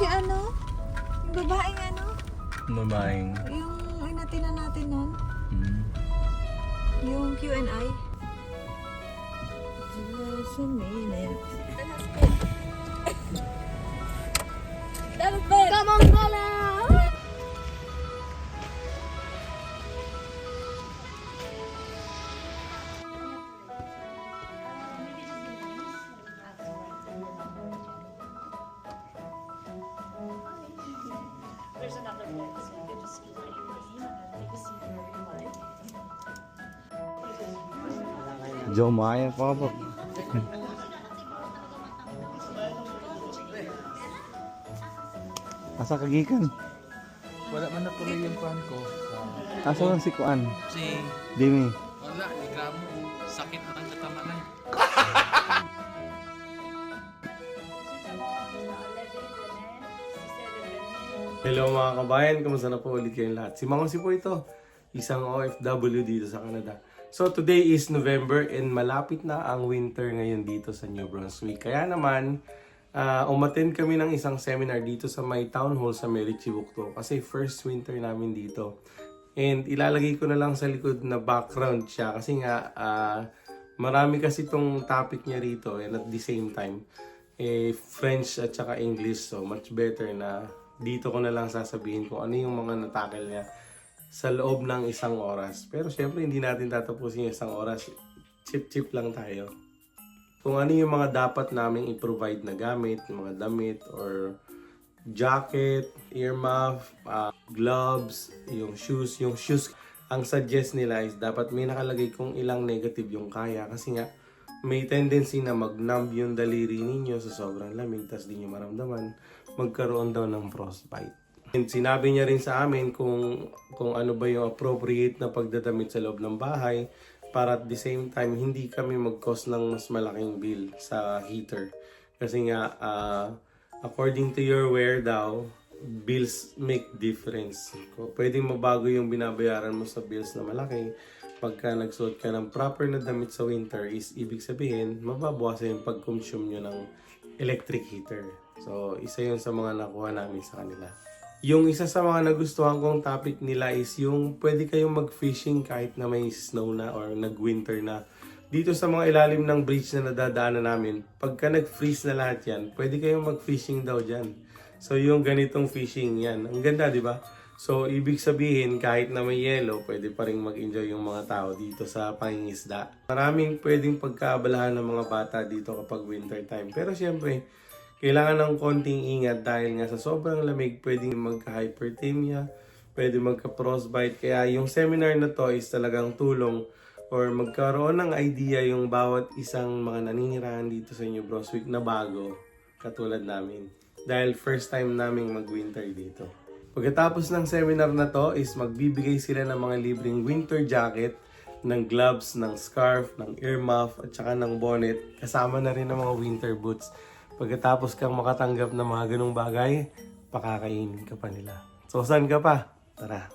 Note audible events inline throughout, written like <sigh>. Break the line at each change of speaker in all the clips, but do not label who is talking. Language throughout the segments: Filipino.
si ano? Yung babaeng ano?
Babaeng.
Yung inatinan natin nun?
Hmm.
Yung Q&I? Lesson minute.
Come
Jomaya pa po. Asa kagikan?
Wala man na tuloy yung pan ko.
Asa lang si Kuan?
Si,
Dimi.
wala, ni Gramo. Sakit man sa tamanan.
Hello mga kabayan, kamusta na po ulit kayong lahat? Si Mangon si po ito, isang OFW dito sa Canada. So today is November and malapit na ang winter ngayon dito sa New Brunswick. Kaya naman, uh, umattend kami ng isang seminar dito sa my town hall sa Merichibukto kasi first winter namin dito. And ilalagay ko na lang sa likod na background siya kasi nga ah, marami kasi itong topic niya rito and at the same time eh, French at saka English so much better na dito ko na lang sasabihin kung ano yung mga natakal niya sa loob ng isang oras. Pero syempre hindi natin tatapusin yung isang oras. Chip-chip lang tayo. Kung ano yung mga dapat naming i-provide na gamit, mga damit or jacket, earmuff, uh, gloves, yung shoes. Yung shoes, ang suggest nila is dapat may nakalagay kung ilang negative yung kaya kasi nga may tendency na mag-numb yung daliri ninyo sa sobrang lamig tas di nyo maramdaman magkaroon daw ng frostbite. Sinabi niya rin sa amin kung kung ano ba yung appropriate na pagdadamit sa loob ng bahay para at the same time hindi kami mag-cause ng mas malaking bill sa heater. Kasi nga ah, according to your wear daw, bills make difference. Pwedeng mabago yung binabayaran mo sa bills na malaki, pagka nagsuot ka ng proper na damit sa winter is ibig sabihin, mababawasan yung pag-consume nyo ng electric heater. So, isa yun sa mga nakuha namin sa kanila. Yung isa sa mga nagustuhan kong topic nila is yung pwede kayong mag-fishing kahit na may snow na or nag-winter na. Dito sa mga ilalim ng bridge na nadadaanan namin, pagka nag-freeze na lahat yan, pwede kayong mag-fishing daw dyan. So, yung ganitong fishing yan. Ang ganda, di ba? So, ibig sabihin, kahit na may yellow, pwede pa rin mag-enjoy yung mga tao dito sa pangingisda. Maraming pwedeng pagkaabalahan ng mga bata dito kapag winter time. Pero syempre, kailangan ng konting ingat dahil nga sa sobrang lamig, pwedeng magka-hyperthermia, pwede magka-frostbite. Kaya yung seminar na to is talagang tulong or magkaroon ng idea yung bawat isang mga naninirahan dito sa New Brunswick na bago, katulad namin. Dahil first time naming mag-winter dito. Pagkatapos ng seminar na to is magbibigay sila ng mga libreng winter jacket, ng gloves, ng scarf, ng earmuff, at saka ng bonnet. Kasama na rin ng mga winter boots. Pagkatapos kang makatanggap ng mga ganong bagay, pakakainin ka pa nila. So, saan ka pa? Tara.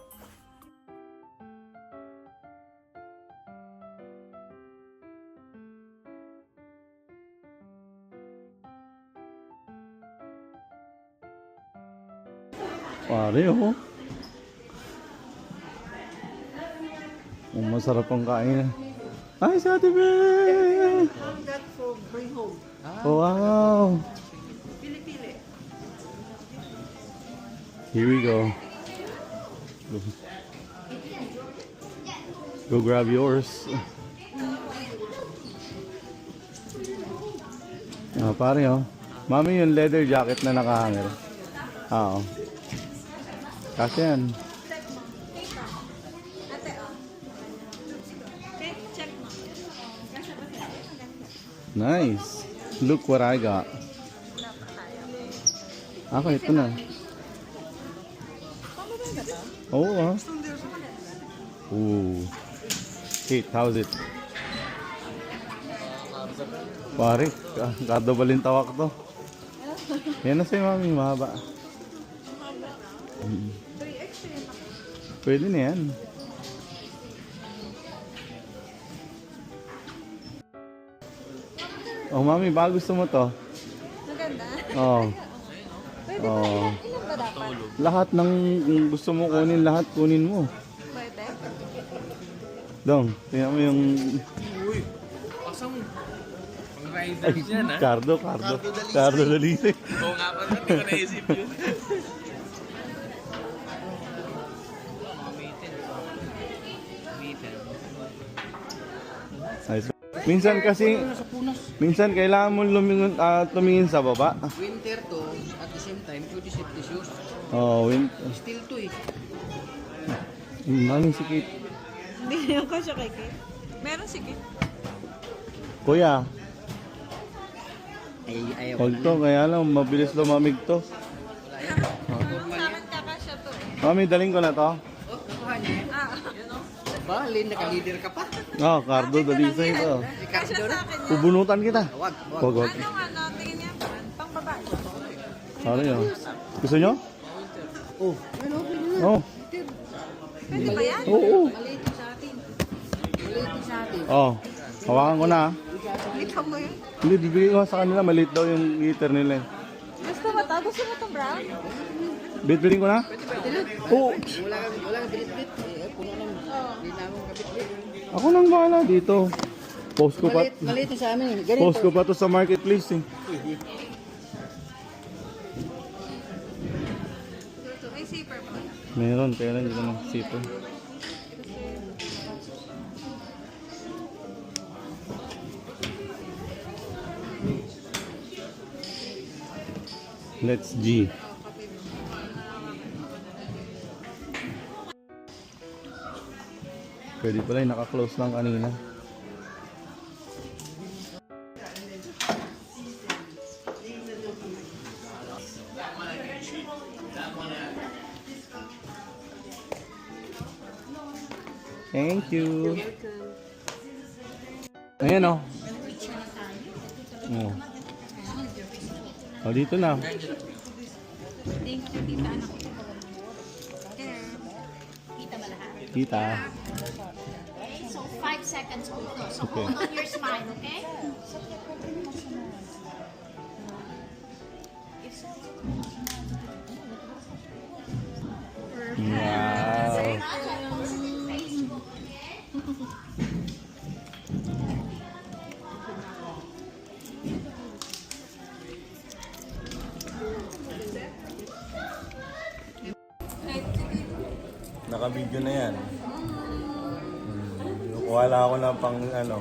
Pare, oh. Oh, masarap ang kain. Ay, si Ate Bel! Oh, wow! Here we go. Go, go grab yours. Ah, pare, oh. Mami, yung leather jacket na nakahanger. Ah, oh. Kasi yan. Nice. Look what I got. Ako, ito na. Oo, ah. Ooh. Kate, how's it? Pare, ka- kada balintawak to. Yan na sa'yo, mami, mahaba. Mm. Pwede na yan. Oh, mami, baka gusto mo to?
Maganda.
Oh. <laughs>
Pwede
Oo.
ba yan? Ilan ba dapat?
Lahat ng kung gusto mo kunin, lahat kunin mo.
Pwede?
Dong, tingnan mo yung...
Uy, pasang pang riders yan ha.
Cardo, Cardo. Cardo Dalise.
Oo nga pa, hindi ko naisip yun. <laughs>
Minsan kasi, minsan kailangan mo lumingon, ah, tumingin sa baba.
Winter to, at the same time, pwede safety shoes.
Oh, win.
Still to eh.
Si Kate.
Hindi na ko siya kay Kate. Meron si Kate.
Kuya,
Ay, ayaw
huwag to, kaya lang, mabilis lumamig to.
Sa akin kakasya to eh.
Mami, daling ko na to.
Oh, nakuha niya.
Ah,
Ba, Lin, nakalider ka pa.
Oh, Cardo Dalise ito.
kasya sa akin.
Pubunutan kita.
Wag, wag.
Wag, wag.
Ano ano, tingin niya pa. Pang babae.
Ano yun? Gusto nyo?
Oh, ano, na.
Oo.
Pwede ba yan?
Oo. oo.
Maliit yung sa atin. Maliit yung sa atin.
Oh, hawakan ko na. ah.
Ikaw mo yun.
Hindi, bibigay ko sa kanila. Maliit daw yung heater nila. eh.
Gusto mo to? Gusto mo tong brown?
Bitbitin ko na? Oo.
Wala kang, wala kang bilit-bit. Eh, puno ng, hindi namin kabit-bit.
Ako nang bahala dito. Post ko pa.
Maliit, sa amin. Ganito.
Post ko pa to sa marketplace eh.
May zipper ba?
Meron, pero hindi ko na sipo. Let's G. Pwede pala yung naka-close lang kanina. Thank you. Ayan o. Oh. Oh, dito na.
Thank you, tita. Ko.
Kita.
Seconds po ito. So,
Okay.
hold on your smile, okay?
Wow. Naka-video na yan. Lang ako ng pang ano,